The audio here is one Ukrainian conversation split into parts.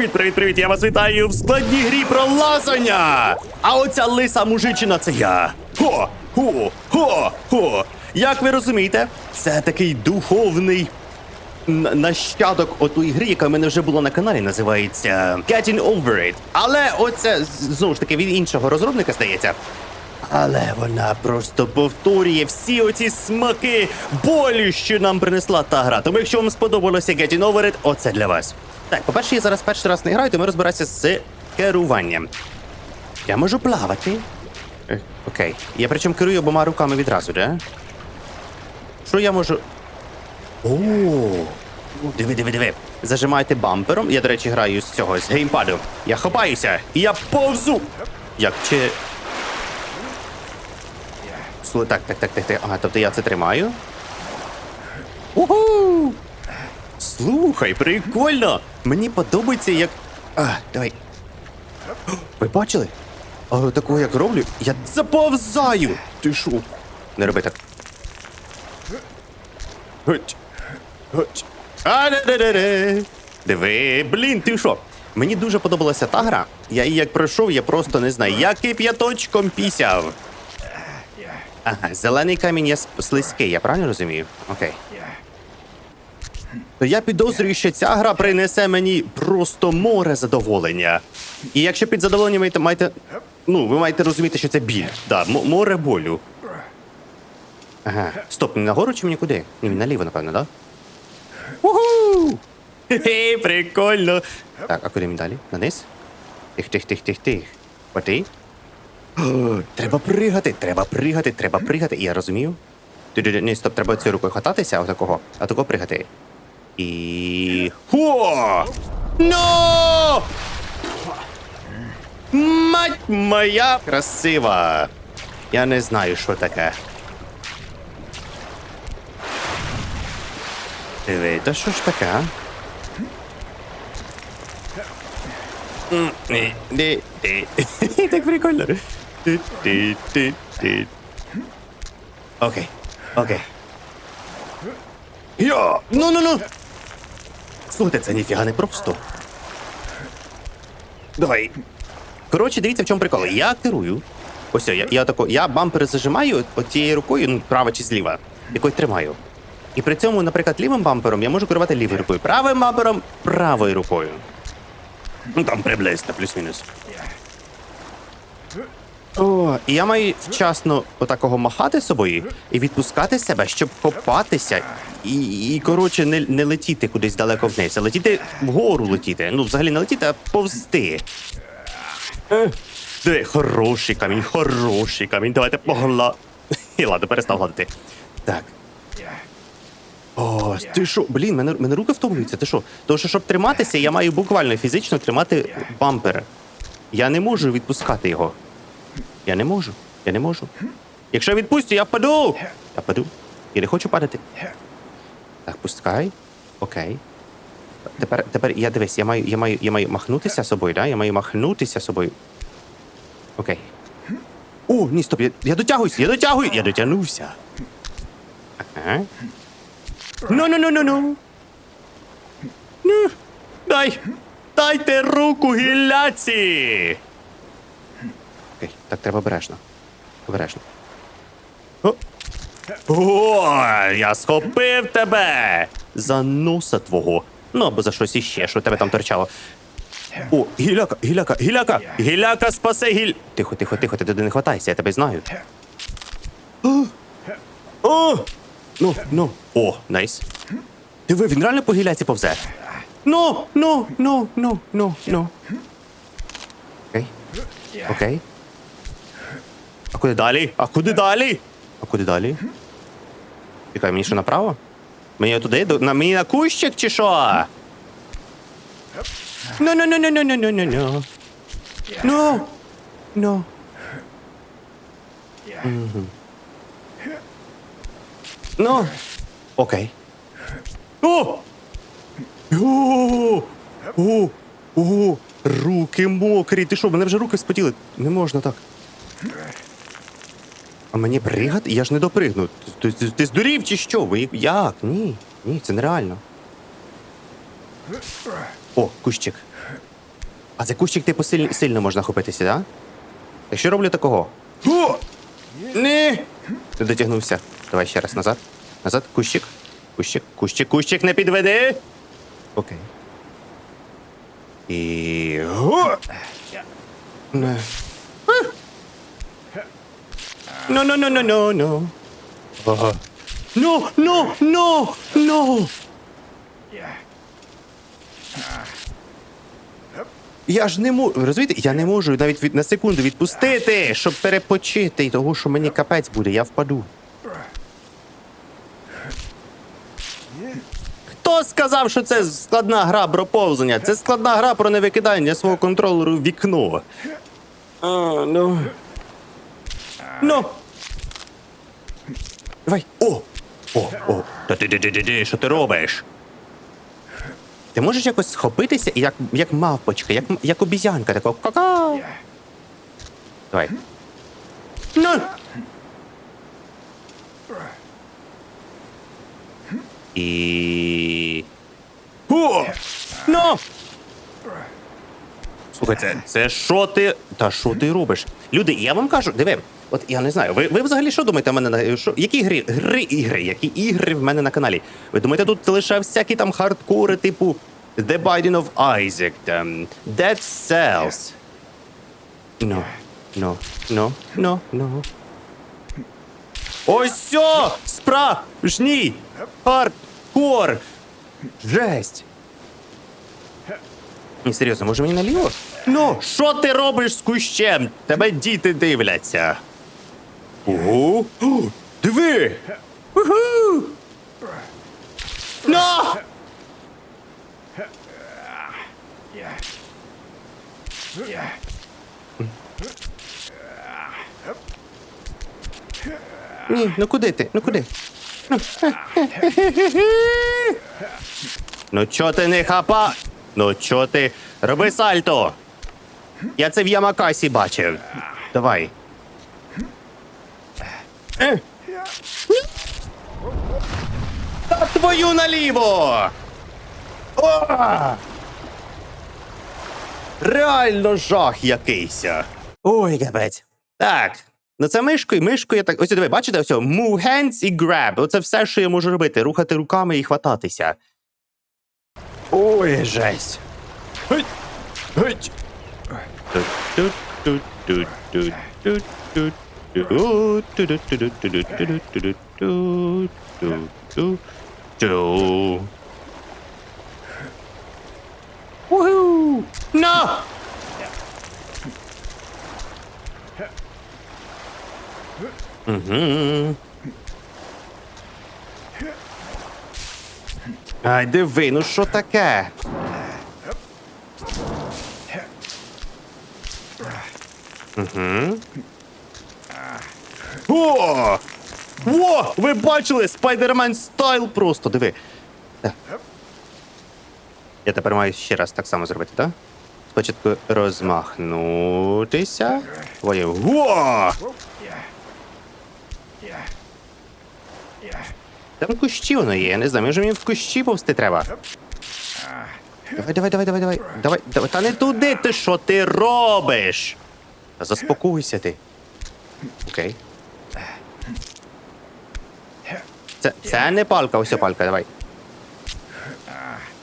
Привіт, привіт, привіт! Я вас вітаю в складній грі про лазання! А оця лиса мужичина це я. Хо! Хо! Хо! Хо! Як ви розумієте, це такий духовний нащадок отої гри, яка в мене вже була на каналі, називається Getting Over It. Але оце знову ж таки від іншого розробника здається. Але вона просто повторює всі оці смаки болю, що нам принесла та гра. Тому якщо вам сподобалося Getting Over It, оце для вас. Так, по-перше, я зараз перший раз не граю, тому розбиратися з керуванням. Я можу плавати. Е, Окей. Я причому керую обома руками відразу, да? Що я можу. О, диви, диви, диви. Зажимаєте бампером. Я, до речі, граю з цього з геймпаду. Я хапаюся і я повзу. Як чи. Так, так, так, так, так. Ага, тобто я це тримаю. Уху! Слухай, прикольно! Мені подобається, як. А, давай. Ви бачили? А такого як роблю, я заповзаю! Ти шо? Не роби так. Гуть. Гуть. А-де-де-де-де. Диви, блін, ти що? Мені дуже подобалася та гра. Я її як пройшов, я просто не знаю, я кип'яточком пісяв. Ага, зелений камінь є слизький, я правильно розумію? Окей. То я підозрюю, що ця гра принесе мені просто море задоволення. І якщо під задоволенням маєте, маєте. Ну, ви маєте розуміти, що це біль. Да, море болю. Ага. Стоп, не нагору чи мені куди? Ні, наліво, напевно, да? Уху! Хе-хе, прикольно. Так, а куди мені далі? Наниз? Тих, тих, тих, тих, тих. Оти? Треба пригати, треба пригати, треба пригати. І я розумію. Ні, стоп, треба цією рукою хататися, отакого, а такого пригати. І. Хо! Но! Мать моя красива! Я не знаю, що таке. Диви, та що ж таке? а? Так прикольно. Окей, окей. Йо! Ну, ну, ну! Слухайте, це ніфіга не просто. Давай. Коротше, дивіться, в чому прикол. Я керую. Ось я, я тако, я бампер зажимаю от тією рукою, ну, права чи зліва, якою тримаю. І при цьому, наприклад, лівим бампером я можу керувати лівою рукою, правим бампером правою рукою. Ну там приблизно, плюс-мінус. О, і я маю вчасно отакого махати собою і відпускати себе, щоб копатися, і, і коротше, не, не летіти кудись далеко вниз, а летіти вгору летіти. Ну, взагалі не летіти, а повзти. Е, хороший камінь, хороший камінь. Давайте погла. І ладно, перестав гладити. Так. О, ти що? Блін, мене, мене руки втомлюються. Ти що? Тому що, щоб триматися, я маю буквально фізично тримати бампер. Я не можу відпускати його. Я не можу. Я не можу. Якщо відпустю, я впаду. Я впаду. Я не хочу падати. Так, пускай. Окей. Тепер, тепер я дивись, я маю, я маю, я маю махнутися собою, да? Я маю махнутися собою. Окей. О, ні, стоп, я, я дотягуюсь, я дотягую, я дотягнувся. Ага. Ну, ну, ну, ну, ну. Ну, дай. Дайте руку гілляці. Окей, так треба обережно. Обережно. О, О, я схопив тебе! За носа твого. Ну, або за щось іще, що тебе там торчало. О, гіляка, гіляка, гіляка! Гіляка спасе гіль. Тихо, тихо, тихо, ти туди не хватайся, я тебе знаю. О! О! Ну, ну. О, найс. Диви, він реально по гіляці повзе. Ну, ну, ну, ну, ну, ну. Окей. Окей. Куди далі? А куди далі? А куди далі? Чекай, мені що направо? Мені туди? На мені на кущик чи що? Ну, ну, ну, ну, ну, ну, ну, ну, ну. Ну. Ну. Ну. Окей. О! О! О! О! Руки мокрі. Ти що, мене вже руки спотіли? Не можна так. А мені пригати? Я ж не допригну. Ти, ти, ти здурів чи що? Ви як? Ні. Ні, це нереально. О, кущик. А за кущик типу силь- сильно можна хопитися, так? Да? Якщо роблю такого. О! Ні! Не дотягнувся. Давай ще раз назад. Назад, кущик. Кущик, кущик, кущик, не підведи. Окей. І. Го! Не. Ну, ну, ну, ну, ну, ну. Ага. Ну, ну, ну, ну. Я ж не можу, розумієте, я не можу навіть від, на секунду відпустити, щоб перепочити, і того, що мені капець буде, я впаду. Хто сказав, що це складна гра про повзання? Це складна гра про невикидання свого контролеру в вікно. А, ну. Ну. Давай. О! О, о. Та ти ти ти ти що ти робиш? Ти можеш якось схопитися і як, як мавпочка, як, як обізянка, такого ка Давай. Ну. І. О! Ну! Слухай, це, це що ти. Та що ти робиш? Люди, я вам кажу, диви, от я не знаю, ви, ви взагалі що думаєте в мене на що, які гри, гри ігри, які ігри в мене на каналі? Ви думаєте, тут лише всякі там хардкори, типу The Binding of Isaac, там, Dead Cells. No, no, no, no, no. Ось сьо! Справжній! Хардкор! Жесть! Ні, серйозно, може мені наліво? Ну, що ти робиш з кущем? Тебе діти дивляться. Ого! О, диви! Уху! Ну! Ні, ну куди ти? Ну куди? Ну чо ти не хапа? Ну чо ти? Роби сальто! Я це в Ямакасі бачив. Давай. Е. Та твою наліво! О! Реально жах якийся. Ой, капець. Так. Ну це мишкою, мишкою я так. Ось диви, бачите, ось move hands і grab. Оце все, що я можу робити. Рухати руками і хвататися. Ой, жесть. Геть! Геть! Уху! На! Угу. Ай, диви, ну що таке? Угу. О! Во! Ви бачили Спайдермен стайл просто, диви. Так. Я тепер маю ще раз так само зробити, так? Спочатку розмахнутися. Твоє. Во! Там кущі воно є, я не знаю, може мені в кущі повсти треба. Давай, давай, давай, давай, давай. Давай, давай. Та не туди ти що ти робиш? Заспокойся ти. Окей. Це, це не палка, ось палка, давай.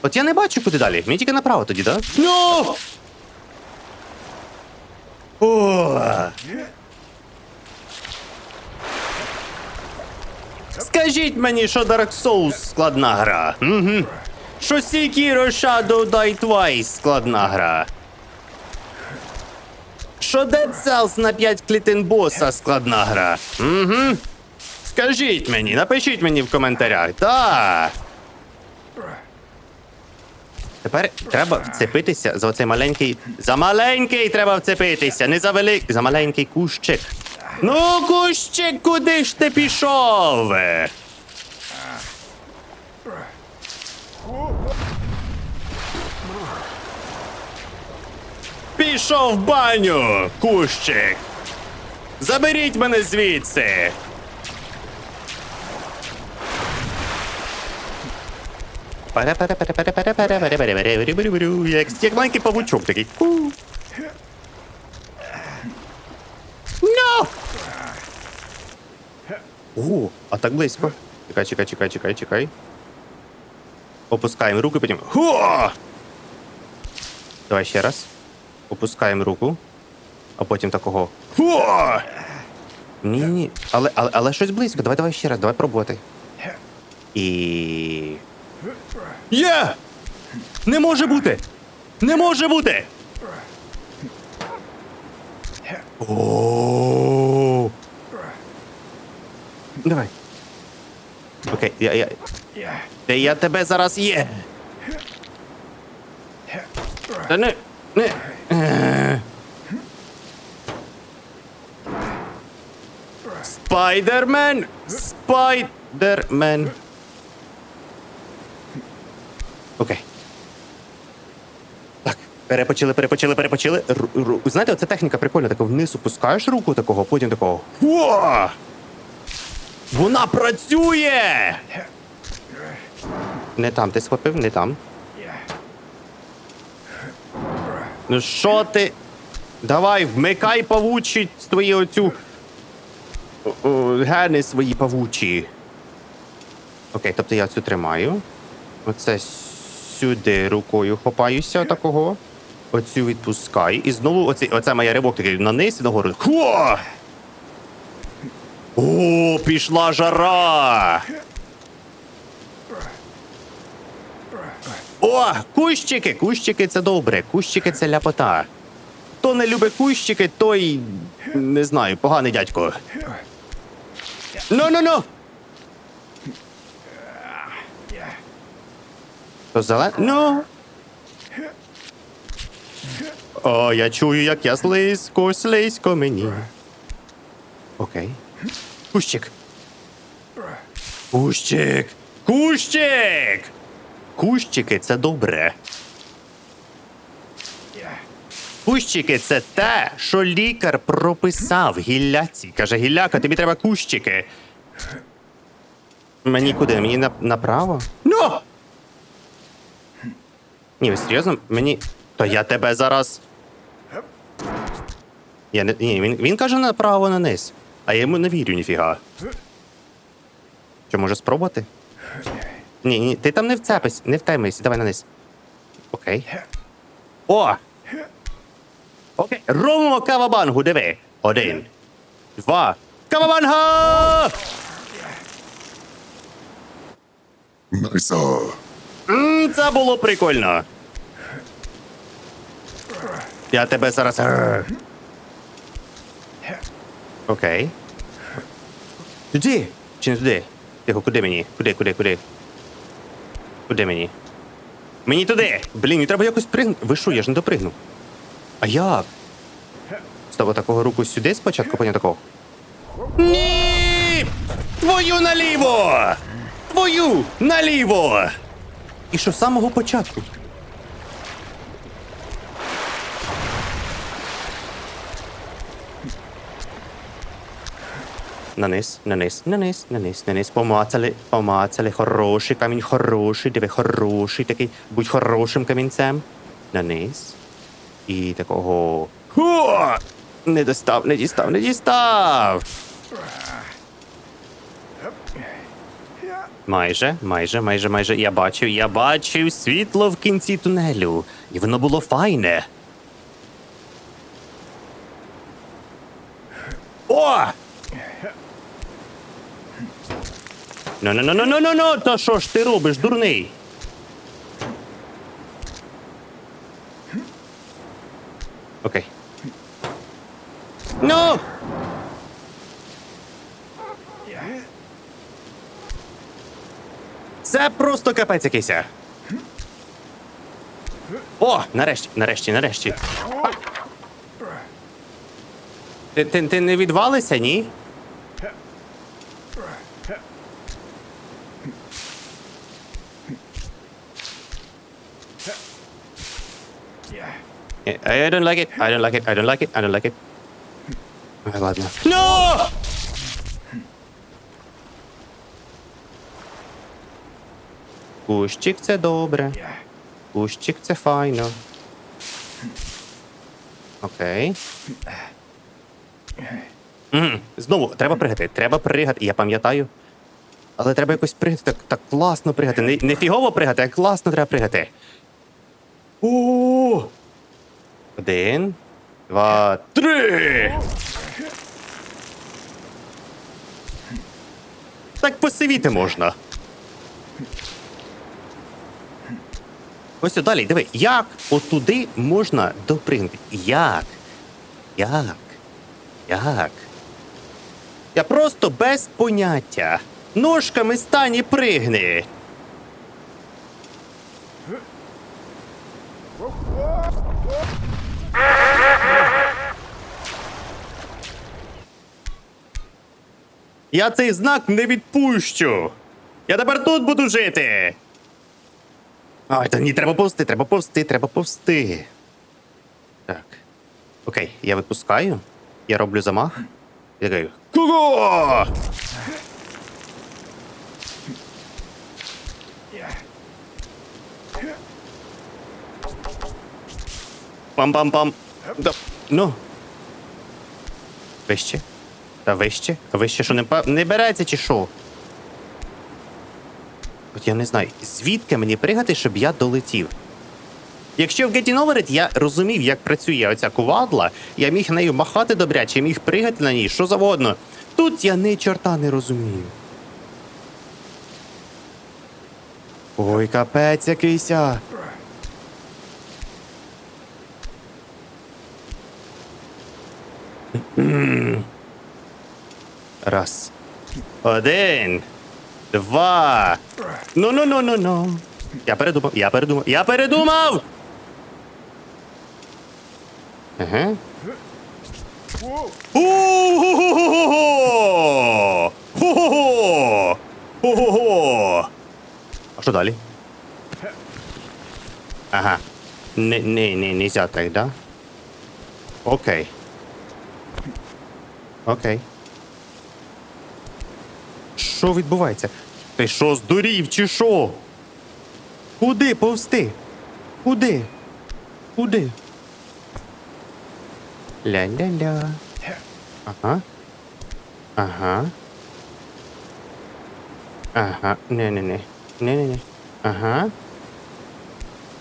От я не бачу, куди далі. Мені тільки направо тоді, так? Да? Ну! О! Скажіть мені, що Dark Souls складна гра. Угу. Що Sekiro Shadow Die Twice складна гра. Що Dead Cells на 5 клітин боса складна гра. Угу. Скажіть мені, напишіть мені в коментарях. Так. Тепер треба вцепитися за оцей маленький. За маленький треба вцепитися, не за великий. За маленький кущик. Ну, кущик, куди ж ти пішов? Пішов в баню, кущик. Заберіть мене звідси. Як як маленький павучок такий. No! О, а так близько. Чекай, чекай, чекай, чекай, чекай. Опускаємо руку, потім. Хо! Давай ще раз. Опускаємо руку. А потім такого. Хо! Ні, ні. Але, але, але щось близько. Давай, давай ще раз, давай пробувати. І. Є! Не може бути! Не може бути! О! Давай. Окей, я, я. Та я тебе зараз є. Та не. Не. Е. Спайдермен! Спайдермен. Окей. Так, перепочили, перепочили, перепочили. Ру- ру- Знаєте, оця техніка прикольна, тако вниз опускаєш руку такого, потім такого. О! Вона працює! Не там, ти схопив, не там. Ну що ти? Давай, вмикай павучі твої оцю. о, о, Гени свої павучі. Окей, тобто я цю тримаю. Оце сюди рукою хопаюся такого. Оцю відпускай. І знову оці, оце моя рибок такий на низ і нагору. Хо! О, пішла жара! О, кущики! Кущики це добре, кущики це ляпота. Хто не любить кущики, той не знаю, поганий дядько. Ну, ну, ну! То зелен... Ну. О, я чую, як я слизько, слизько мені. Окей. Кущик. Кущик! Кущик! Кущики це добре. Кущики це те, що лікар прописав гілляці. Каже, гілляка, тобі треба кущики. Мені куди? Мені на, направо? Ну! Ні, ви серйозно? Мені. То я тебе зараз. Я не. Ні, він, він каже направо на низ. А я йому не вірю ніфіга. Що може спробувати? Ні, ні, ти там не вцепись, не втемайся, давай на низ. Окей. О! Окей. Робимо кавабангу, диви. Один. Два. Кавабанга! Найса. Це було прикольно. Я тебе зараз. Окей. Туди? Чи не туди? Тихо, куди мені? Куди, куди, куди? Куди мені? Мені туди! Блін, треба якось пригнути. Ви що, я ж не допригнув. А як? Стоп, такого руку сюди спочатку, потім такого. Ні! Твою наліво! Твою наліво! І що з самого початку? Наниз, наниз, наниз, наниз, наниз. Помацали, помацали. Хороший камінь, хороший, диви, хороший такий. Будь хорошим камінцем. Наниз. І такого. Хо! Не достав, не дістав, не дістав. Майже, майже, майже, майже. Я бачив, я бачив світло в кінці тунелю. І воно було файне. О! Ну, ну, ну, ну, ну, ну, ну, та що ж ти робиш, дурний? Окей. Ну! Це просто капець якийсь. О, нарешті, нарешті, нарешті. Ти, ти, ти не відвалися, ні? I don't like it. I don't like it. I don't like it. I don't like it. Ладно. No! Кущик це добре. Кущик це файно. Окей. М, Знову, треба пригати, треба пригати, я пам'ятаю. Але треба якось пригати, так, так класно пригати. Не, не фігово пригати, а класно треба пригати. О! Один, два, три. Так посивіти можна. Ось далі, диви, як отуди можна допригнути? Як? Як? Як? Я просто без поняття. Ножками стань і пригни. Я цей знак не відпущу. Я тепер тут буду жити. Ай, та ні, треба повсти, треба повсти, треба повсти. Так. Окей, я випускаю. Я роблю замах. Я кажу. Кого? Пам-пам-пам. Да. Ну. Вище. Та вище. А вище що не, па- не береться чи що? От я не знаю, звідки мені пригати, щоб я долетів. Якщо в Getting Over It я розумів, як працює оця кувадла, я міг нею махати добряче, міг пригати на ній, що завгодно. Тут я ні чорта не розумію. Ой, капець якийся. Раз. Один. Два. Ну ну ну ну ну. Я передумав, я передумав, я передумав. Ага. У-ху-ху-ху-ху! Ху-ху-ху! Ху-ху-ху! А що далі? Ага. Не, не, не, нельзя так, да? Окей. Окей. Що відбувається? Ти що здурів, чи що? Куди повсти? Куди? Куди? Ля-ля-ля. Ага. Ага. Ага. Не-не-не. Не-не-не. Ага.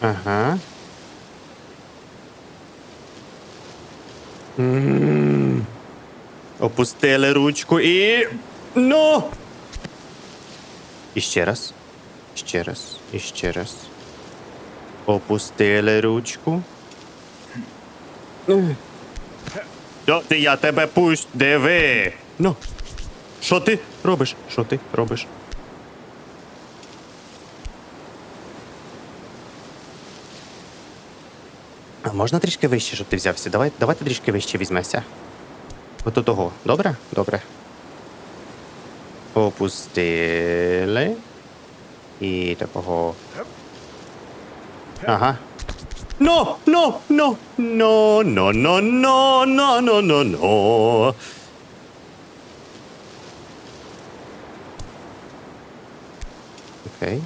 Ага. М. Опустили ручку і. Ну! І ще раз. Ще раз. І ще раз. Опустили ручку. Що ти, я тебе пусть, диви. Ну. Що ти робиш? Що ти робиш? А можна трішки вище, щоб ти взявся? Давай, давай ти трішки вище візьмешся. Ото того. Добре? Добре. Опустили. І такого. Ага. No, no, no, no, no, no, no, no, no, no, no. Окей.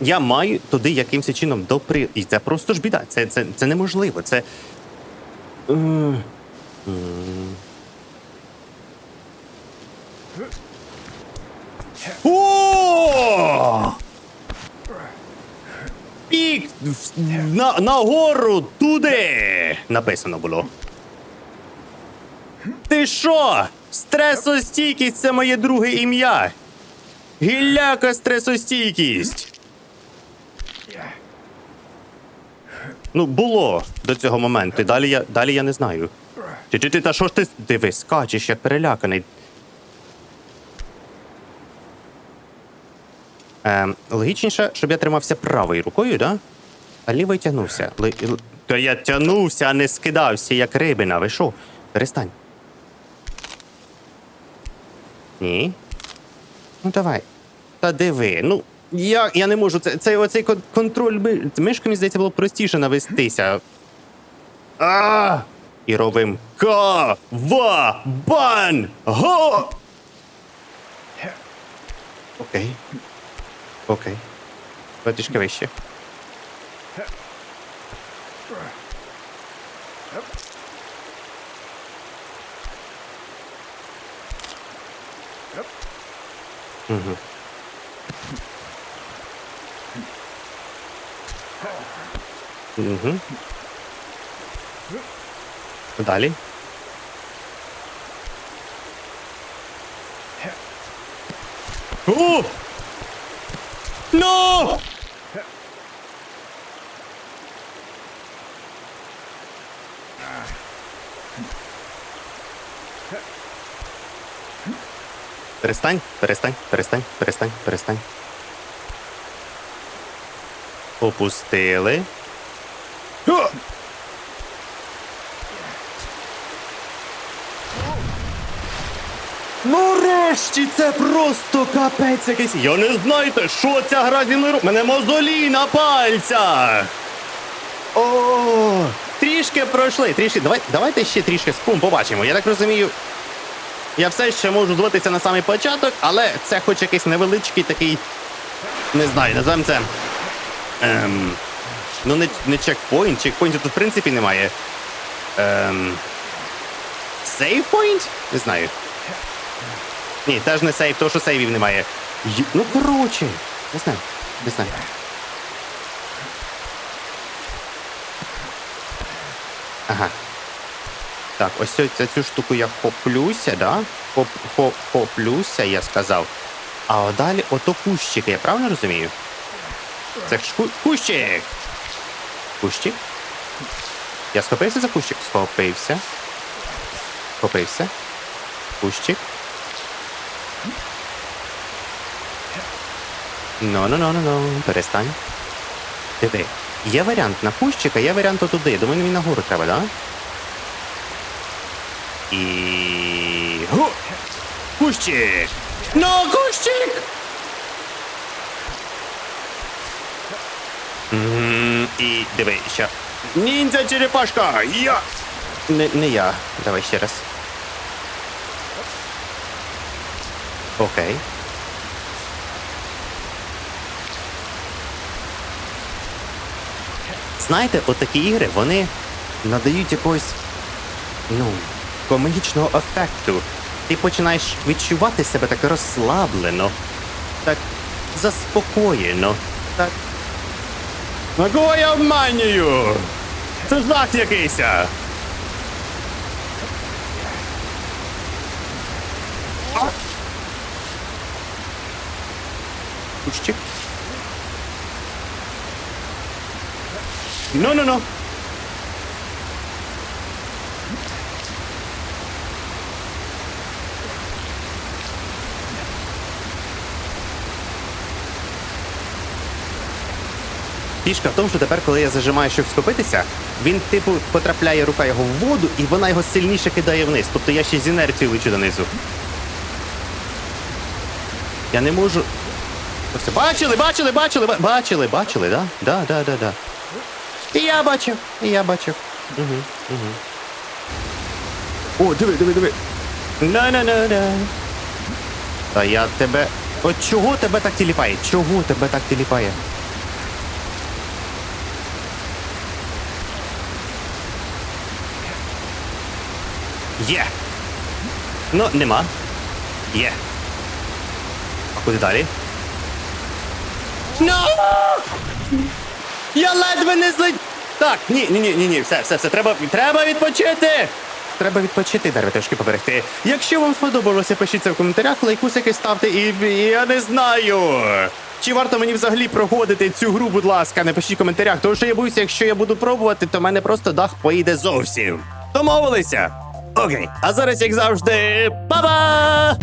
Я маю туди якимось чином допри. І це просто ж біда. Це, це, це неможливо. Це. М. М. О! Пік на, нагору туди написано було. Ти що? Стресостійкість це моє друге ім'я. Гілляка стресостійкість. Ну, було до цього моменту. Далі я, далі я не знаю. Чи, ти та що ж ти дивись, скачеш, як переляканий. Ем, логічніше, щоб я тримався правою рукою, да? А лівою тягнувся. Л- Та я тягнувся, а не скидався, як рибина. Ви що? Перестань. Ні. Ну давай. Та диви. Ну, я, я не можу. Це, це оцей контроль ми... мишки, мені здається, було простіше навестися. А! І робим Ка-ва-бан! Го! Окей. Окей. Давай трішки вище. Угу. Угу. Далі. О! Ну! Перестань, перестань, перестань, перестань, перестань. Опустили. Ну решті це просто капець якийсь. Я не знаєте, що ця гра зі мною робить. Мене мозолі на пальцях. О, трішки пройшли, трішки. Давай, давайте ще трішки спум побачимо. Я так розумію. Я все ще можу злитися на самий початок, але це хоч якийсь невеличкий такий. Не знаю, називаємо це. Ем, ну, не, не чекпоінт. Чекпоінтів тут в принципі немає. Ем, сейвпоінт? Не знаю. Ні, теж не сейв, тому що сейвів немає. Й- Ну, коротше, не знаю, не знаю. Ага. Так, ось цю, цю, цю штуку я хоплюся, да? Хоп, хоп, хоплюся, я сказав. А далі ото кущики, я правильно розумію? Це ж ку- кущик! Кущик? Я схопився за кущик? Схопився. Схопився. Кущик. Ну, ну, ну, ну, ну, перестань. Диви, є варіант на кущика, є варіант отуди. Думаю, мені нагору треба, да? І. Гу! Кущик! Ну, кущик! М, І диви, ще. Ніндзя черепашка! Я! Не, не я. Давай ще раз. Окей. Знаєте, от такі ігри, вони надають якогось, ну, комедичного ефекту. Ти починаєш відчувати себе так розслаблено, так заспокоєно, так. Ну кого я обманюю? Це ж жах якийсь. Кущик. Ну, ну, ну. Фішка в тому, що тепер, коли я зажимаю, щоб схопитися, він, типу, потрапляє рука його в воду, і вона його сильніше кидає вниз. Тобто я ще з інерцією лечу донизу. Я не можу. Бачили, бачили, бачили, ба- бачили, бачили, да? Да, да, да, да. І я бачив, і я бачив. Угу, угу. О, диви, диви, диви. На-на-на-на. Та я тебе. От чого тебе так тіліпає? Чого тебе так тіліпає? Є. Ну, нема. Є. А куди далі? Ну! Я ледве не злить. Так, ні, ні, ні, ні, ні, все, все, все, треба, треба відпочити. Треба відпочити, нерви трошки поберегти. Якщо вам сподобалося, пишіть це в коментарях, лайкусики ставте і, і я не знаю. Чи варто мені взагалі проходити цю гру, будь ласка, напишіть в коментарях, тому що я боюся, якщо я буду пробувати, то в мене просто дах поїде зовсім. Домовилися? Окей, а зараз, як завжди, па-ба!